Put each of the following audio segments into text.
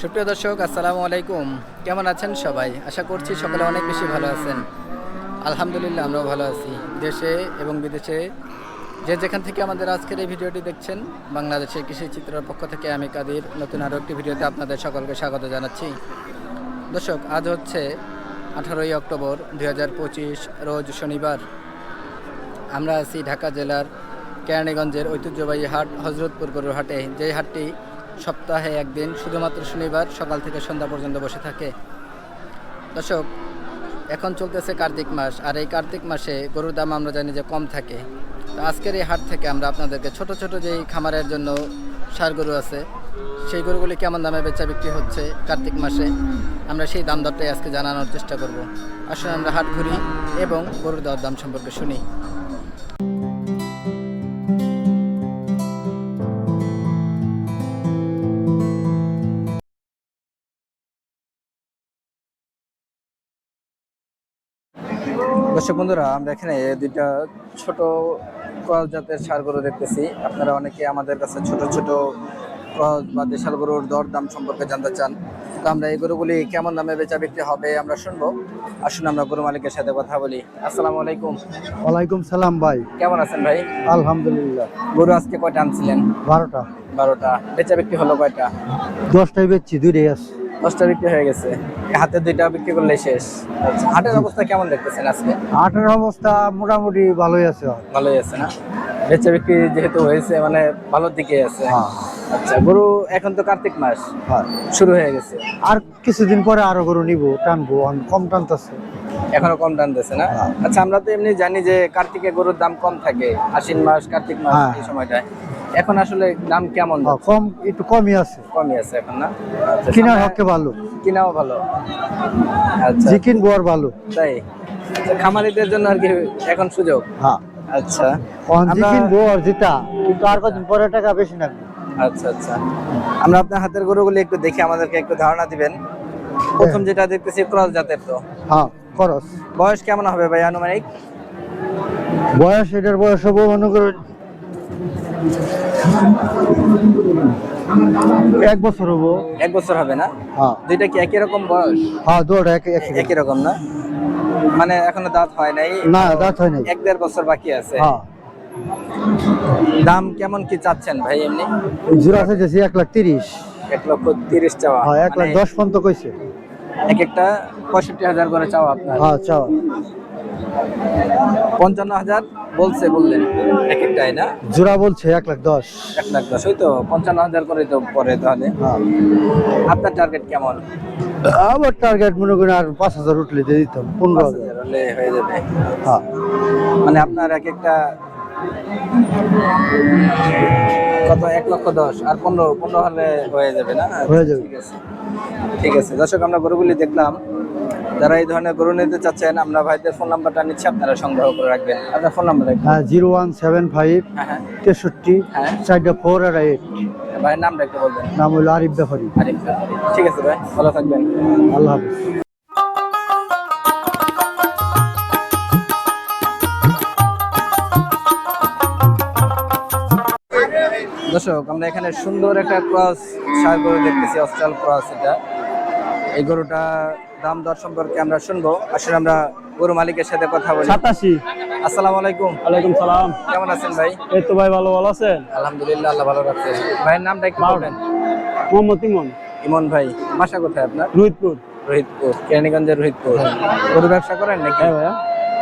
সুপ্রিয় দর্শক, আসসালামু আলাইকুম। কেমন আছেন সবাই? আশা করছি সকলে অনেক বেশি ভালো আছেন। আলহামদুলিল্লাহ, আমরাও ভালো আছি। দেশে এবং বিদেশে যে যেখান থেকে আমাদের আজকের এই ভিডিওটি দেখছেন, বাংলাদেশের কৃষি চিত্রের পক্ষ থেকে আমি কাদির নতুন আরও একটি ভিডিওতে আপনাদের সকলকে স্বাগত জানাচ্ছি। দর্শক, আজ হচ্ছে আঠারোই অক্টোবর দু হাজার পঁচিশ, রোজ শনিবার। আমরা আছি ঢাকা জেলার কেরানীগঞ্জের ঐতিহ্যবাহী হাট, হজরতপুর গরুর হাটে। যেই হাটটি সপ্তাহে একদিন, শুধুমাত্র শনিবার সকাল থেকে সন্ধ্যা পর্যন্ত বসে থাকে। দর্শক, এখন চলতেছে কার্তিক মাস, আর এই কার্তিক মাসে গরুর দাম আমরা জানি যে কম থাকে। তো আজকের এই হাট থেকে আমরা আপনাদেরকে ছোট ছোট যেই খামারের জন্য সার গরু আছে, সেই গরুগুলি কেমন দামে বেচা বিক্রি হচ্ছে কার্তিক মাসে, আমরা সেই দাম দরটাই আজকে জানানোর চেষ্টা করব। আসলে আমরা হাট ঘুরি এবং গরুর দর দাম সম্পর্কে শুনি। দর্শক বন্ধুরা আমরা এখানে দুইটা ছোট ক্রস জাতের সার গরু দেখতেছি। আপনারা অনেকে আমাদের কাছে ছোট ছোট ক্রস বা দেশাল গরুর দর দাম সম্পর্কে জানতে চান। তো আমরা এই গরুগুলি কেমন দামে বেচা বিক্রি হবে আমরা শুনব। আসুন আমরা গরু মালিকের সাথে কথা বলি। আসসালামু আলাইকুম। ওয়ালাইকুম সালাম ভাই। কেমন আছেন ভাই? আলহামদুলিল্লাহ। গরু আজকে কয়টা আনছিলেন? বারোটা। বারোটা। বেচা বিক্রি হলো কয়টা? দশটায় বেচছি দুইটাই আছে। দশটা বিক্রি হয়ে গেছে। হাতে দুইটা বিক্রি করলে শেষ। আচ্ছা হাটের অবস্থা কেমন দেখতেছেন আজকে? আটের অবস্থা মোটামুটি ভালোই আছে। ভালোই আছে না? বেচা বিক্রি যেহেতু হয়েছে মানে ভালোর দিকে আছে। হ্যাঁ। আচ্ছা গরু এখন তো কার্তিক মাস। শুরু হয়ে গেছে। আর কিছুদিন পরে আরও গরু নিব টানবো কম টানতেছে। এখনও কম টান টানতেছে না? হ্যাঁ। আচ্ছা আমরা তো এমনি জানি যে কার্তিকে গরুর দাম কম থাকে। আশ্বিন মাস কার্তিক মাস হ্যাঁ। এই সময়টায়। এখন আসলে দাম কেমন হ্যাঁ, কম একটু কমই আছে। কমই আছে এখন না? আচ্ছা, কিনার হকে ভালো। কিনাও ভালো। আচ্ছা। যে কিনবো আর ভালো। তাই? আচ্ছা, খামারিদের জন্য আর কি এখন সুযোগ? হ্যাঁ। আচ্ছা। যে আমরা- যেটা কিন্তু আর কদিন পরে টাকা বেশি লাগবে। আচ্ছা আচ্ছা। আমরা আপনার হাতের গরুগুলি একটু দেখে আমাদেরকে একটু ধারণা দিবেন। প্রথম যেটা দেখতেছি ক্রস জাতের তো। হ্যাঁ খরচ বয়স কেমন হবে ভাই আনুমানিক? বয়স এটার বয়স হব মনে করুন এক বছর হব। এক বছর হবে না? হ্যাঁ। দুইটা কি একই রকম বয়স? হ্যাঁ দুটা এক এক একই রকম না? মানে এখনও দাঁত হয় নাই? না দাঁত হয় নাই। এক দেড় বছর বাকি আছে। হ্যাঁ। দাম কেমন কি চাচ্ছেন ভাই এমনি? জোড়া চাইতেছি এক লাখ তিরিশ। এক লক্ষ তিরিশ চাওয়া। হ্যাঁ এক লাখ মানে দশ পর্যন্ত কইছে। এক একটা পঁয়ষট্টি হাজার করে চাওয়া আপনার। হ্যাঁ চাও পঞ্চান্ন হাজার? বলছে বললেন এক একটাই না জোড়া বলছে এক লাখ দশ। এক লাখ দশ ওই তো পঞ্চান্ন হাজার করে তো পরে তাহলে। হ্যাঁ। আপনার টার্গেট কেমন? আমার টার্গেট মনে করেন আর পাঁচ হাজার উঠলে দিয়ে দিতাম পনেরো হাজার। হাজার হলে হয়ে যাবে। হ্যাঁ। মানে আপনার এক একটা কত? এক লক্ষ দশ আর পনেরো পনেরো হলে হয়ে যাবে না? হয়ে যাবে। ঠিক আছে। ঠিক আছে। দর্শক আমরা গরুগুলি দেখলাম। যারা এই ধরনের গরু নিতে চাচ্ছেন আমরা ভাইদের ফোন নাম্বারটা নিচ্ছি আপনারা সংগ্রহ করে রাখবেন। আপনার ফোন নাম্বার হ্যাঁ জিরো ওয়ান সেভেন ফাইভ হ্যাঁ হ্যাঁ। তেষট্টি হ্যাঁ। চারটা ফোর আর এইট। ভাইয়ের নামটা একটু বলবেন। নাম হলো আরিফ ব্যাপারী আরিফ ব্যাপারী। ঠিক আছে ভাই ভালো থাকবেন। আল্লাহ হাফিজ। দর্শক আমরা এখানে সুন্দর একটা ক্রস সার গরু দেখতেছি অস্ট্রাল ক্রস এটা। এই গরুটা দাম দর সম্পর্কে আমরা শুনব। আসলে আমরা গরু মালিকের সাথে কথা বলি। সাতাশি। আসসালামু আলাইকুম। আলাইকুম সালাম। কেমন আছেন ভাই? এই তো ভাই ভালো ভালো আছেন? আলহামদুলিল্লাহ আল্লাহ ভালো রাখছে। ভাইয়ের নামটা একটু বলবেন? মোহাম্মদ ইমন। ইমন ভাই বাসা কোথায় আপনার? রোহিতপুর। রোহিতপুর কেরানীগঞ্জের রোহিতপুর। গরু ব্যবসা করেন নাকি? হ্যাঁ ভাইয়া।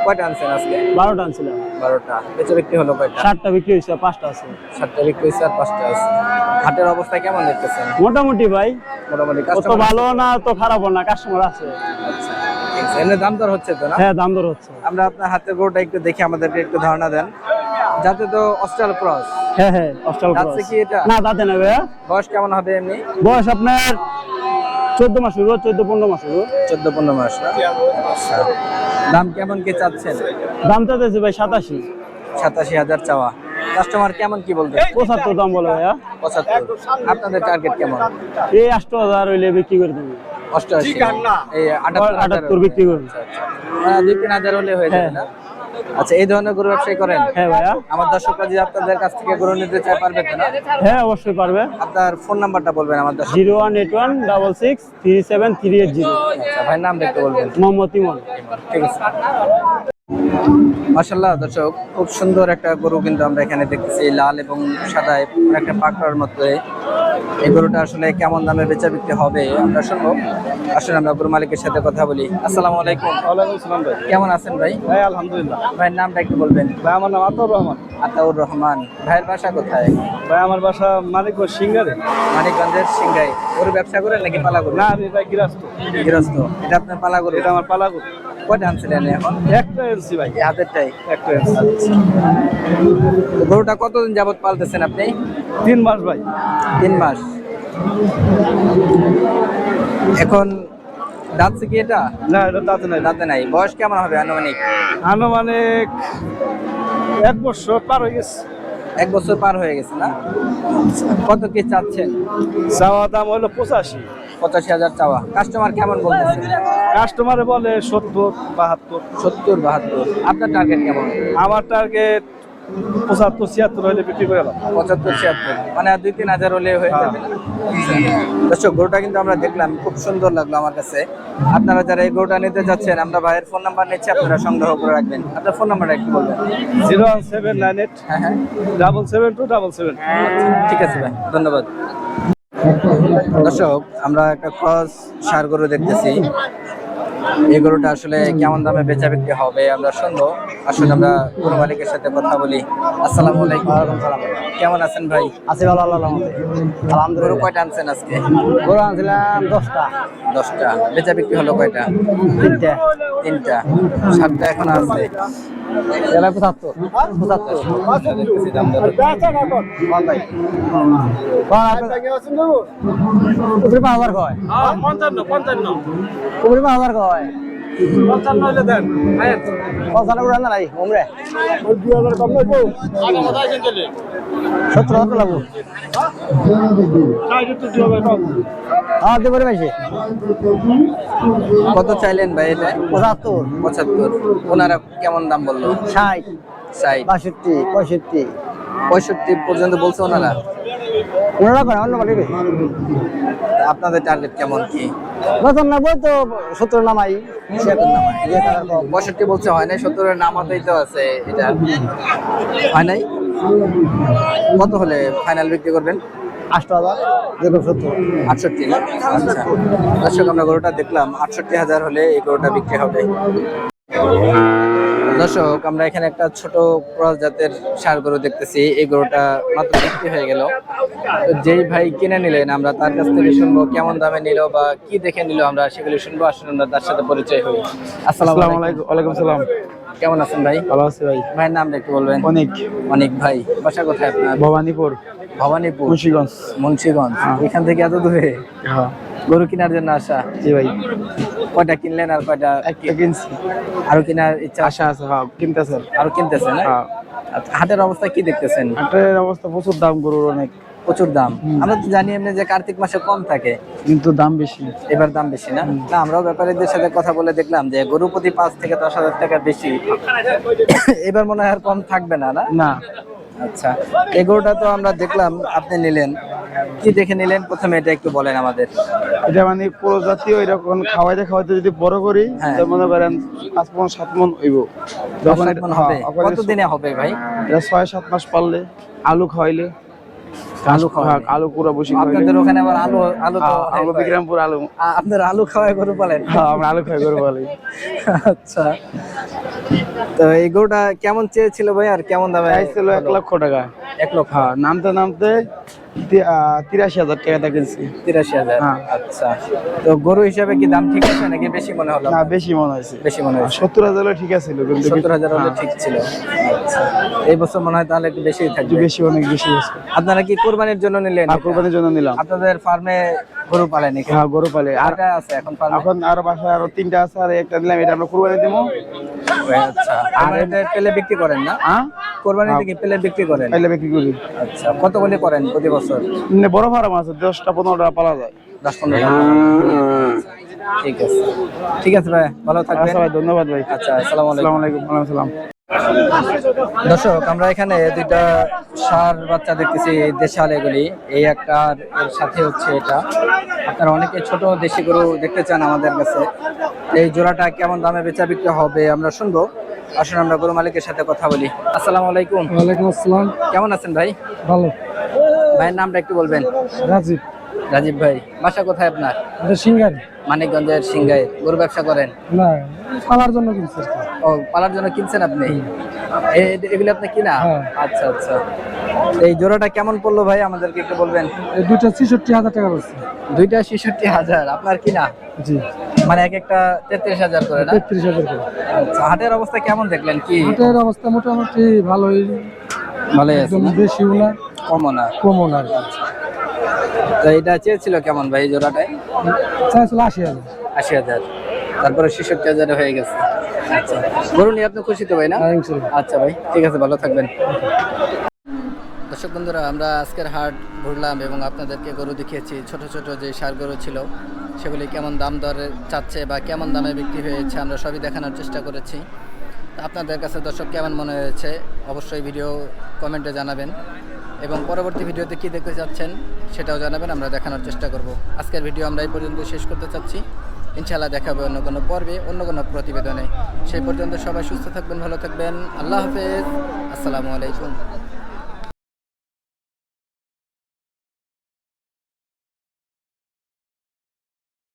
কয়টা আনছেন আজকে? বারোটা আনছিলাম। বারোটা। বেচে বিক্রি হলো কয়টা? ষাটটা বিক্রি হয়েছে পাঁচটা আছে। সাতটা বিক্রি হয়েছে আর পাঁচটা আছে। হাটের অবস্থা কেমন দেখতেছেন? মোটামুটি ভাই মোটামুটি কাস্টমার ভালো না তো খারাপও না কাস্টমার আছে। আচ্ছা এমনি দাম দর হচ্ছে তো না? হ্যাঁ দাম দর হচ্ছে। আমরা আপনার হাতের গরুটা একটু দেখে আমাদেরকে একটু ধারণা দেন। যাতে তো অস্ট্রাল ক্রস। হ্যাঁ হ্যাঁ অস্টাল যাচ্ছে কি এটা? না তাতে না ভাইয়া। বয়স কেমন হবে এমনি? বয়স আপনার চোদ্দ মাস হইব চোদ্দ পনেরো মাস হইব চোদ্দ পনেরো মাস আচ্ছা। দাম কেমন কি চাচ্ছেন? দাম চাইতেছে ভাই সাতাশি। সাতাশি হাজার চাওয়া। কাস্টমার কেমন কি বলতে পঁচাত্তর দাম বলে ভাইয়া। পঁচাত্তর। আপনাদের টার্গেট কেমন? এই আষ্ট হাজার হইলে বিক্রি করে দেবে। অষ্টআশি। এই আটাত্তর আটাত্তর বিক্রি করবে। আচ্ছা, আচ্ছা। দুই তিন হাজার হলে হয়ে যাবে হ্যাঁ। না? আচ্ছা এই ধরনের গরু ব্যবসায়ী করেন? হ্যাঁ ভাইয়া। আমার দর্শকরা যদি আপনাদের কাছ থেকে গরু নিতে চায় পারবে না? হ্যাঁ অবশ্যই পারবে। আপনার ফোন নাম্বারটা বলবেন আমার দর্শক। Zero one eight one double six three seven three eight zero. আচ্ছা, ভাইয়ের নামটা একটু বলবেন। মোহাম্মদ ইমন। ঠিক আছে। মাসাল্লাহ দর্শক খুব সুন্দর একটা গরু কিন্তু আমরা এখানে দেখতেছি লাল এবং সাদায় একটা পাকড়ার মধ্যে। এই গরুটা আসলে কেমন দামে বেচা বিক্রি হবে আমরা শুনব। আসলে আমরা গরু মালিকের সাথে কথা বলি। আসসালামু আলাইকুম। ভাই। কেমন আছেন ভাই? ভাই আলহামদুলিল্লাহ। ভাইয়ের নামটা একটু বলবেন। ভাই আমার নাম আতর রহমান। আতাউর রহমান ভাইয়ের বাসা কোথায়? ভাই আমার বাসা মালিকগঞ্জ সিঙ্গারে। মানিকগঞ্জের সিংগাই গরু ব্যবসা করেন নাকি পালা গরু? না আমি ভাই গৃহস্থ। গৃহস্থ। এটা আপনার পালা গরু? এটা আমার পালাগুর কয়টা আনছিলেন এখন? একটা এলসি ভাই। হাতেরটাই? একটা এলসি তো গরুটা কতদিন যাবত পালতেছেন আপনি? তিন মাস ভাই। তিন মাস। এখন দাঁতছে কি এটা? না এটা তাতে নাই। দাঁতে নাই। বয়স কেমন হবে আনুমানিক? আনুমানিক এক বছর পার হয়ে গেছে। এক বছর পার হয়ে গেছে না? কত কি চাচ্ছেন? চাওয়া দাম হলো পঁচাশি। পঁচাশি হাজার চাওয়া। কাস্টমার কেমন বলতেছে? কাস্টমারে বলে সত্তর বাহাত্তর। সত্তর বাহাত্তর। আপনার টার্গেট কেমন? আমার টার্গেট পঁচাত্তর ছিয়াত্তর হলে বিক্রি করে পঁচাত্তর ছিয়াত্তর। মানে দুই তিন হাজার হলে হয়ে যাবে না? দর্শক গরুটা কিন্তু আমরা দেখলাম খুব সুন্দর লাগল আমার কাছে। আপনারা যারা এই গরুটা নিতে যাচ্ছেন আমরা ভাইয়ের ফোন নাম্বার নিচ্ছি আপনারা সংগ্রহ করে রাখবেন। আপনার ফোন নাম্বারটা একটু বলবেন। Zero one seven nine eight হ্যাঁ হ্যাঁ। Double seven two double seven. ঠিক আছে ভাই ধন্যবাদ। দর্শক আমরা একটা ক্রস সার গরু দেখতেছি। এই গরুটা আসলে কেমন দামে বেচা বিক্রি হবে আমরা শুনব। আসলে আমরা গরু মালিকের সাথে কথা বলি। আসসালামু আলাইকুম। কেমন আছেন ভাই? আছে ভালো আল্লাহ রহমতে। গরু আলহামদুলিল্লাহ কয়টা আনছেন আজকে? গরু আনছিলাম দশটা। দশটা। বেচা বিক্রি হলো কয়টা? তিনটা। তিনটা। সাতটা এখন আছে। এবার পঁচাত্তর পঁচাত্তর। উপরে হাজার কয়? পঞ্চান্ন পঞ্চান্ন। উপরে হাজার কয়? পঞ্চান্ন হলে দেন। পঞ্চান্ন করে নাই উমরে দুই হাজার কম লাগবো সত্তর হাজার লাগবো। আমার দিয়ে করে পাইছে কত চাইলেন ভাই এটা? পঁচাত্তর। পঁচাত্তর। ওনারা কেমন দাম বলল? ষাট। ষাট। বাষট্টি পঁয়ষট্টি। পঁয়ষট্টি পর্যন্ত বলছে ওনারা? ওনারা করে অন্য পাঠিয়ে আপনাদের টার্গেট কেমন কি? বেতন না তো সত্তর নামাই পঁয়ষট্টি বলছে হয় নাই? সত্তরের নামাতেই তো আছে এটা। হয় নাই? কত হলে ফাইনাল বিক্রি করবেন? আষ্ট হাজার আটষট্টি আচ্ছা। দর্শক আমরা গরুটা দেখলাম আটষট্টি হাজার হলে এই গরুটা বিক্রি হবে। দর্শক আমরা এখানে একটা ছোট ক্রস জাতের সার গরু দেখতেছি। এই গরুটা মাত্র বিক্রি হয়ে গেল। যেই ভাই কিনে নিলেন আমরা তার কাছ থেকে শুনব কেমন দামে নিল বা কি দেখে নিল আমরা সেগুলি শুনব। আসলে আমরা তার সাথে পরিচয় হই। আসসালামু আলাইকুম। ওয়ালাইকুম সালাম কেমন আছেন ভাই? ভালো আছি ভাই। ভাইয়ের নামটা একটু বলবেন। অনেক। অনেক ভাই বাসা কোথায় আপনার? ভবানীপুর। ভবানীপুর। মুন্সিগঞ্জ। মুন্সিগঞ্জ। এখান থেকে এত দূরে? হ্যাঁ। গরু কেনার জন্য আসা? জি ভাই। কয়টা কিনলেন আর কয়টা কিনছি। আরও কেনার ইচ্ছা আশা আছে হ্যাঁ কিনতেছে। আরও কিনতেছেন? হ্যাঁ। আচ্ছা, হাটের অবস্থা কি দেখতেছেন? হাটের অবস্থা প্রচুর দাম গরুর অনেক। প্রচুর দাম। আমরা তো জানি এমনি যে কার্তিক মাসে কম থাকে। কিন্তু দাম বেশি। এবার দাম বেশি না? না আমরাও ব্যাপারীদের সাথে কথা বলে দেখলাম যে গরু প্রতি পাঁচ থেকে দশ হাজার টাকা বেশি। এবার মনে হয় আর কম থাকবে না? না। আচ্ছা এই গরুটা তো আমরা দেখলাম আপনি নিলেন। কি দেখে নিলেন? প্রথমে এটা একটু বলেন আমাদের। এটা মানে প্রজাতি জাতীয় এরকম খাওয়াইতে খাওয়াইতে যদি বড় করি হ্যাঁ। তো মনে করেন পাঁচ মন সাত মন হইব। যখন হবে। হ্যাঁ, দিনে হবে ভাই? এটা ছয় সাত মাস পারলে আলু খাওয়াইলে। আলু খাওয়াইলে? হ্যাঁ, আলু পুরো বসে আপনাদের ওখানে আবার আলু আলু তো হ্যাঁ, হয়। বিক্রমপুর আলু। আপনার আলু খাওয়ায় গরু পালেন? হ্যাঁ, আমরা আলু খাই করে বলি আচ্ছা। তো এই গরুটা কেমন চেয়েছিল ভাই আর কেমন দামে প্রাইস ছিল এক লক্ষ টাকা। এক লক্ষ। হ্যাঁ নামতে নামতে তিরাশি হাজার টাকা কিনছি। তিরাশি হাজার। হ্যাঁ। আচ্ছা। তো গরু হিসাবে কি দাম ঠিক আছে নাকি বেশি মনে হলো? না বেশি মনে হয়েছে। বেশি মনে হচ্ছে সত্তর হাজার ঠিক আছে কিন্তু সত্তর হাজার হলে ঠিক ছিল। আচ্ছা। এই বছর মনে হয় তাহলে একটু বেশি থাকবে। বেশি অনেক বেশি হয়েছে। আপনারা কি কোরবানির জন্য নিলেন? এটা? কোরবানির জন্য নিলাম। আপনাদের ফার্মে গরু পালেন হ্যাঁ গরু পালে। আর আরটা আছে এখন এখন আরও বাসায় আরও তিনটা আছে আর একটা দিলাম এটা আমরা কোরবানি দিব। আচ্ছা। আর এটা পেলে বিক্রি করেন না? হ্যাঁ? কোরবানিতে কি পেলে বিক্রি করেন? পেলে বিক্রি করি। আচ্ছা কত বলে করেন প্রতি বছর? এমনি বড় ফার্ম আছে দশটা পনেরোটা পালা যায়। দশ পনেরো ঠিক আছে। ঠিক আছে ভাই ভালো থাকবেন। আচ্ছা ভাই ধন্যবাদ ভাই। আচ্ছা আসসালামু আলাইকুম। আসসালামু আলাইকুম ওয়ালাইকুম আসসালাম। দর্শক আমরা এখানে দুইটা সার বাচ্চা দেখতেছি দেশাল এগুলি। এই একটা এর সাথে হচ্ছে এটা। আপনারা অনেকে ছোট দেশি গরু দেখতে চান আমাদের কাছে। এই জোড়াটা কেমন দামে বেচা বিক্রি হবে আমরা শুনব। আসুন আমরা গরু মালিকের সাথে কথা বলি। আসসালামু আলাইকুম। ওয়ালাইকুম আসসালাম। কেমন আছেন ভাই? ভালো। ভাইয়ের নামটা একটু বলবেন। রাজীব। রাজীব ভাই বাসা কোথায় আপনার? এটা সিঙ্গারি। মানিকগঞ্জের সিংগাই গরু ব্যবসা করেন? না খাওয়ার জন্য কিনছে ও পালার জন্য কিনছেন আপনি? এগুলো আপনি কিনা? হ্যাঁ। আচ্ছা আচ্ছা। এই জোড়াটা কেমন পড়ল ভাই? আমাদেরকে একটু বলবেন। দুইটা ছেষট্টি হাজার টাকা পড়ছে দুইটা ছেষট্টি হাজার আপনার কিনা? জি। মানে এক একটা তেত্রিশ হাজার করে না? তেত্রিশ হাজার করে। আচ্ছা হাটের অবস্থা কেমন দেখলেন? কি? হাটের অবস্থা মোটামুটি ভালোই। ভালোই আছে? বেশিও না কমও না। কমও না। তো এটা চেয়েছিল কেমন ভাই জোড়াটায়? চাইছিল আশি হাজার। আশি হাজার। তারপরে ছেষট্টি হাজারে হয়ে গেছে। আচ্ছা। নিয়ে আপনি খুশি তো ভাই না? হ্যাঁ, আচ্ছা ভাই ঠিক আছে ভালো থাকবেন। দর্শক বন্ধুরা আমরা আজকের হাট ঘুরলাম এবং আপনাদেরকে গরু দেখিয়েছি। ছোট ছোট যে সার গরু ছিল সেগুলি কেমন দাম দরে চাচ্ছে বা কেমন দামে বিক্রি হয়েছে আমরা সবই দেখানোর চেষ্টা করেছি। আপনাদের কাছে দর্শক কেমন মনে হয়েছে অবশ্যই ভিডিও কমেন্টে জানাবেন। এবং পরবর্তী ভিডিওতে কী দেখতে চাচ্ছেন সেটাও জানাবেন, আমরা দেখানোর চেষ্টা করব। আজকের ভিডিও আমরা এই পর্যন্ত শেষ করতে চাচ্ছি। ইনশাআল্লাহ দেখাবে অন্য কোনো পর্বে, অন্য কোনো প্রতিবেদনে। সেই পর্যন্ত সবাই সুস্থ থাকবেন, ভালো থাকবেন। আল্লাহ হাফেজ। আসসালামু আলাইকুম।